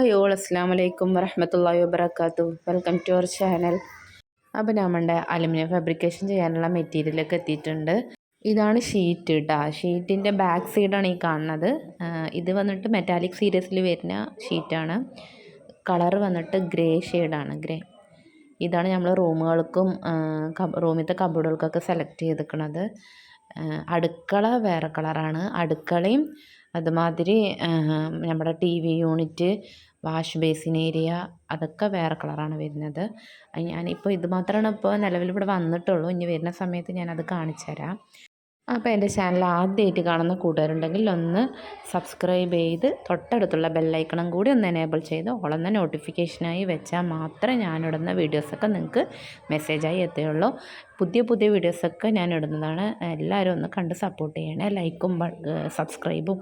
അയ്യോ അസ്സാം വലൈക്കും വരഹമത്തല്ലാ വബർക്കാത്തു വെൽക്കം ടു അവർ ചാനൽ. അപ്പോൾ നമ്മുടെ അലുമിനിയം ഫാബ്രിക്കേഷൻ ചെയ്യാനുള്ള മെറ്റീരിയലൊക്കെ എത്തിയിട്ടുണ്ട്. ഇതാണ് ഷീറ്റ് കേട്ടോ ഷീറ്റിന്റെ ബാക്ക് സൈഡാണ് ഈ കാണുന്നത്. ഇത് വന്നിട്ട് മെറ്റാലിക് സീരീസിൽ വരുന്ന ഷീറ്റാണ്. കളർ വന്നിട്ട് ഗ്രേ ഷെയ്ഡാണ് ഗ്രേ. ഇതാണ് നമ്മൾ റൂമുകൾക്കും റൂമിലത്തെ കബോർഡുകൾക്കൊക്കെ സെലക്ട് ചെയ്തിരിക്കുന്നത്. അടുക്കള വേറെ കളറാണ്. അടുക്കളയും അതുമാതിരി നമ്മുടെ T V unit wash basin area അതൊക്കെ വേറെ കളറാണ് വരുന്നത്. ഞാനിപ്പോൾ ഇത് മാത്രമാണ് ഇപ്പോൾ നിലവിൽ ഇവിടെ വന്നിട്ടുള്ളൂ. ഇനി വരുന്ന സമയത്ത് ഞാനത് കാണിച്ചു തരാം അപ്പോൾ എന്റെ ചാനൽ ആദ്യമായിട്ട് കാണുന്ന കൂട്ടുകാരുണ്ടെങ്കിൽ ഒന്ന് സബ്സ്ക്രൈബ് ചെയ്ത് തൊട്ടടുത്തുള്ള ബെല്ലൈക്കണം കൂടി ഒന്ന് എനേബിൾ ചെയ്ത് ഓളെന്ന നോട്ടിഫിക്കേഷനായി വെച്ചാൽ മാത്രമേ ഞാനിടുന്ന വീഡിയോസൊക്കെ നിങ്ങൾക്ക് മെസ്സേജായി എത്തുകയുള്ളൂ. പുതിയ പുതിയ വീഡിയോസൊക്കെ ഞാൻ ഇടുന്നതാണ് എല്ലാവരും ഒന്ന് കണ്ട് സപ്പോർട്ട് ചെയ്യണേ. ലൈക്കും സബ്സ്ക്രൈബും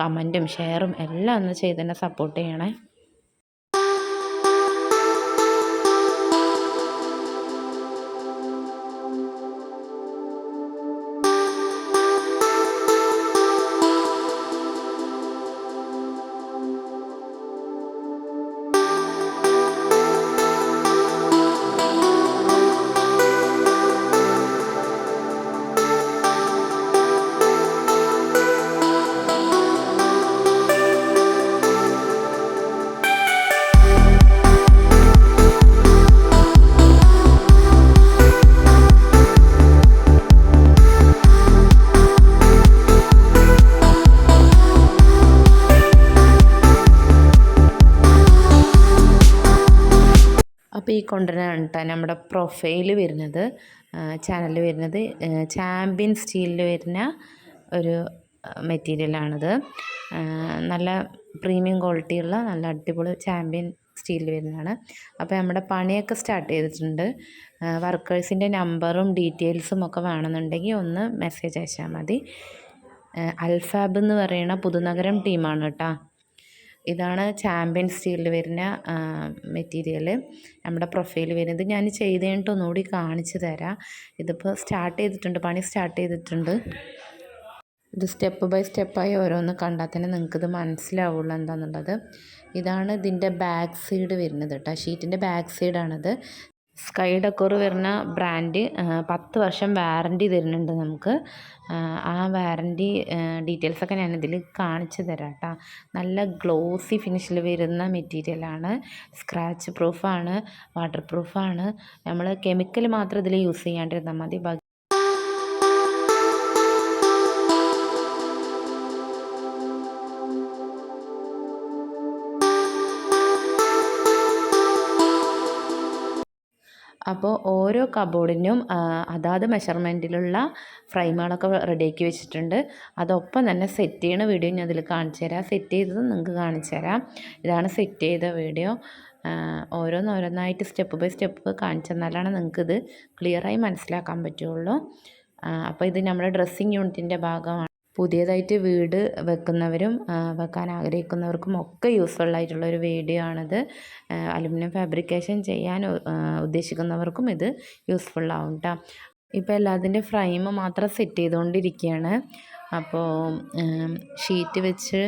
കമന്റും ഷെയറും എല്ലാം ഒന്ന് ചെയ്ത് തന്നെ സപ്പോർട്ട് ചെയ്യണേ. കേട്ടോ നമ്മുടെ പ്രൊഫൈൽ വരുന്നത്. ചാനൽ വരുന്നത്. ചാമ്പ്യൻ സ്റ്റീലിൽ വരുന്ന ഒരു മെറ്റീരിയലാണിത് നല്ല പ്രീമിയം ക്വാളിറ്റിയുള്ള നല്ല അടിപൊളി ചാമ്പ്യൻ സ്റ്റീലിൽ വരുന്നതാണ്. അപ്പോൾ നമ്മുടെ പണിയൊക്കെ സ്റ്റാർട്ട് ചെയ്തിട്ടുണ്ട്. വർക്കേഴ്സിന്റെ നമ്പറും ഡീറ്റെയിൽസും ഒക്കെ വേണമെന്നുണ്ടെങ്കിൽ ഒന്ന് മെസ്സേജ് അയച്ചാൽ മതി. അൽഫാബ് എന്ന് പറയുന്ന പുതുനഗരം ടീമാണ് കേട്ടോ ഇതാണ് ചാമ്പ്യൻ സ്റ്റീലിൽ വരുന്ന മെറ്റീരിയൽ നമ്മുടെ പ്രൊഫൈൽ വരുന്നത്. ഞാൻ ചെയ്ത് കഴിഞ്ഞിട്ട് ഒന്നുകൂടി കാണിച്ചു തരാം. ഇതിപ്പോൾ സ്റ്റാർട്ട് ചെയ്തിട്ടുണ്ട്. പണി സ്റ്റാർട്ട് ചെയ്തിട്ടുണ്ട്. ഇത് സ്റ്റെപ്പ് ബൈ സ്റ്റെപ്പായി ഓരോന്ന് കണ്ടാൽ തന്നെ നിങ്ങൾക്കിത് മനസ്സിലാവുള്ളൂ എന്താണെന്നുള്ളത് ഇതാണ് ഇതിന്റെ ബാക്ക് സൈഡ് വരുന്നത് കേട്ടോ. ഷീറ്റിന്റെ ബാക്ക് സൈഡാണിത് സ്കൈ ഡെക്കോർ വരുന്ന ബ്രാൻഡ് പത്ത് വർഷം വാറന്റി തരുന്നുണ്ട് നമുക്ക്. ആ വാറന്റി ഡീറ്റെയിൽസൊക്കെ ഞാനിതിൽ കാണിച്ചു തരാം കേട്ടോ നല്ല ഗ്ലോസി ഫിനിഷിൽ വരുന്ന മെറ്റീരിയലാണ് സ്ക്രാച്ച് പ്രൂഫാണ് വാട്ടർ പ്രൂഫാണ്. നമ്മൾ കെമിക്കൽ മാത്രം ഇതിൽ യൂസ് ചെയ്യാണ്ടിരുന്നാൽ മതി. അപ്പോൾ ഓരോ കബോർഡിനും അതാത് മെഷർമെന്റിലുള്ള ഫ്രെയിമുകളൊക്കെ റെഡിയാക്കി വെച്ചിട്ടുണ്ട്. അതൊപ്പം തന്നെ സെറ്റ് ചെയ്യണ വീഡിയോ ഞാൻ അതിൽ കാണിച്ചു തരാം. സെറ്റ് ചെയ്തത് നിങ്ങൾക്ക് കാണിച്ചു തരാം. ഇതാണ് സെറ്റ് ചെയ്ത വീഡിയോ ഓരോന്നോരോന്നായിട്ട് സ്റ്റെപ്പ് ബൈ സ്റ്റെപ്പ് കാണിച്ചു തന്നാലാണ് നിങ്ങൾക്കിത് ക്ലിയറായി മനസ്സിലാക്കാൻ പറ്റുള്ളൂ. അപ്പോൾ ഇത് നമ്മുടെ ഡ്രസ്സിങ് യൂണിറ്റിന്റെ ഭാഗമാണ്. പുതിയതായിട്ട് വീട് വെക്കുന്നവരും വെക്കാൻ ആഗ്രഹിക്കുന്നവർക്കും ഒക്കെ യൂസ്ഫുൾ ആയിട്ടുള്ള ഒരു വീഡിയോ ആണിത് അലുമിനിയം ഫാബ്രിക്കേഷൻ ചെയ്യാൻ ഉദ്ദേശിക്കുന്നവർക്കും ഇത് യൂസ്ഫുൾ ആവും കേട്ടോ ഇപ്പോൾ എല്ലാത്തിന്റെ ഫ്രെയിം മാത്രം സെറ്റ് ചെയ്തുകൊണ്ടിരിക്കുകയാണ് അപ്പോൾ ഷീറ്റ് വെച്ച്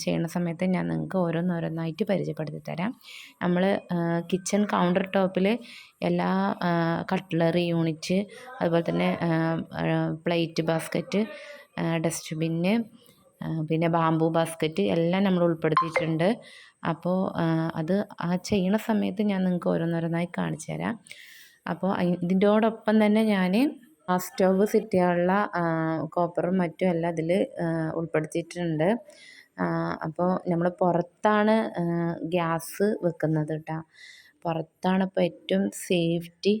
ചെയ്യുന്ന സമയത്ത് ഞാൻ നിങ്ങൾക്ക് ഓരോന്നോരോന്നായിട്ട് പരിചയപ്പെടുത്തി തരാം. നമ്മൾ കിച്ചൺ കൗണ്ടർ ടോപ്പിൽ എല്ലാ കട്ട്ലറി യൂണിറ്റ് അതുപോലെ തന്നെ പ്ലേറ്റ് ബാസ്ക്കറ്റ് ഡസ്റ്റ്ബിന്ന് പിന്നെ ബാംബു ബാസ്ക്കറ്റ് എല്ലാം നമ്മൾ ഉൾപ്പെടുത്തിയിട്ടുണ്ട്. അപ്പോൾ അത് ആ ചെയ്യണ സമയത്ത് ഞാൻ നിങ്ങൾക്ക് ഓരോന്നോരോന്നായി കാണിച്ചു തരാം. അപ്പോൾ ഇതിന്റോടൊപ്പം തന്നെ ഞാൻ ആ സ്റ്റവ് സെറ്റ് ചെയ്യാനുള്ള കോപ്പറും മറ്റും എല്ലാം അതിൽ ഉൾപ്പെടുത്തിയിട്ടുണ്ട്. അപ്പോൾ നമ്മൾ പുറത്താണ് ഗ്യാസ് വെക്കുന്നത് കേട്ടോ. പുറത്താണ് ഇപ്പോൾ ഏറ്റവും സേഫ്റ്റി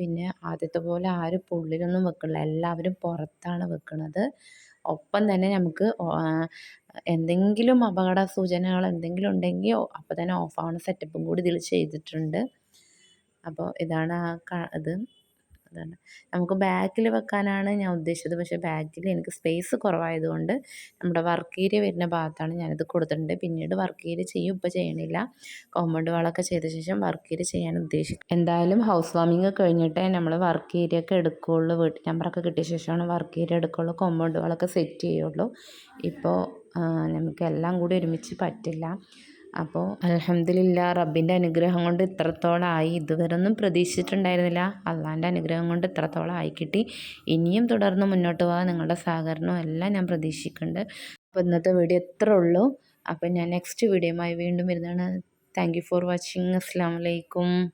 പിന്നെ ആദ്യത്തെ പോലെ ആരും ഇപ്പോൾ ഉള്ളിലൊന്നും വെക്കണില്ല. എല്ലാവരും പുറത്താണ് വെക്കുന്നത് ഒപ്പം തന്നെ നമുക്ക് എന്തെങ്കിലും അപകട സൂചനകൾ എന്തെങ്കിലും ഉണ്ടെങ്കിൽ അപ്പോൾ തന്നെ ഓഫാവുന്ന സെറ്റപ്പും കൂടി ഇതിൽ ചെയ്തിട്ടുണ്ട്. അപ്പോൾ ഇതാണ് ആ ഇത്. അതാണ് നമുക്ക് ബാക്കിൽ വെക്കാനാണ് ഞാൻ ഉദ്ദേശിച്ചത്. പക്ഷേ ബാക്കിൽ എനിക്ക് സ്പേസ് കുറവായതുകൊണ്ട് നമ്മുടെ വർക്ക് ഏരിയ വരുന്ന ഭാഗത്താണ് ഞാനിത് കൊടുത്തിട്ടുണ്ട്. പിന്നീട് വർക്ക് ഏരിയ ചെയ്യും. ഇപ്പോൾ ചെയ്യണില്ല. കോമ്പൗണ്ട് വാളൊക്കെ ചെയ്ത ശേഷം വർക്ക് ഏരിയ ചെയ്യാൻ ഉദ്ദേശിക്കും. എന്തായാലും ഹൗസ് വാമിങ് കഴിഞ്ഞിട്ടേ നമ്മൾ വർക്ക് ഏരിയ ഒക്കെ എടുക്കുകയുള്ളൂ. വീട്ടിൽ നമ്പറൊക്കെ കിട്ടിയ ശേഷമാണ് വർക്ക് ഏരിയ എടുക്കുകയുള്ളൂ. കോമ്പൗണ്ട് വാളൊക്കെ സെറ്റ് ചെയ്യുള്ളൂ ഇപ്പോൾ നമുക്ക് എല്ലാം കൂടി ഒരുമിച്ച് പറ്റില്ല. അപ്പോൾ അലഹമില്ല റബ്ബിന്റെ അനുഗ്രഹം കൊണ്ട് ഇത്രത്തോളം ആയി. ഇതുവരെ ഒന്നും പ്രതീക്ഷിച്ചിട്ടുണ്ടായിരുന്നില്ല. അള്ളാന്റെ അനുഗ്രഹം കൊണ്ട് ഇത്രത്തോളം ആയി കിട്ടി. ഇനിയും തുടർന്ന് മുന്നോട്ട് പോകാൻ നിങ്ങളുടെ സഹകരണവും എല്ലാം ഞാൻ പ്രതീക്ഷിക്കുന്നുണ്ട്. അപ്പോൾ ഇന്നത്തെ വീഡിയോ എത്ര ഉള്ളൂ. അപ്പോൾ ഞാൻ നെക്സ്റ്റ് വീഡിയോയുമായി വീണ്ടും വരുന്നതാണ്. Thank you for watching. അസ്സാം വലൈക്കും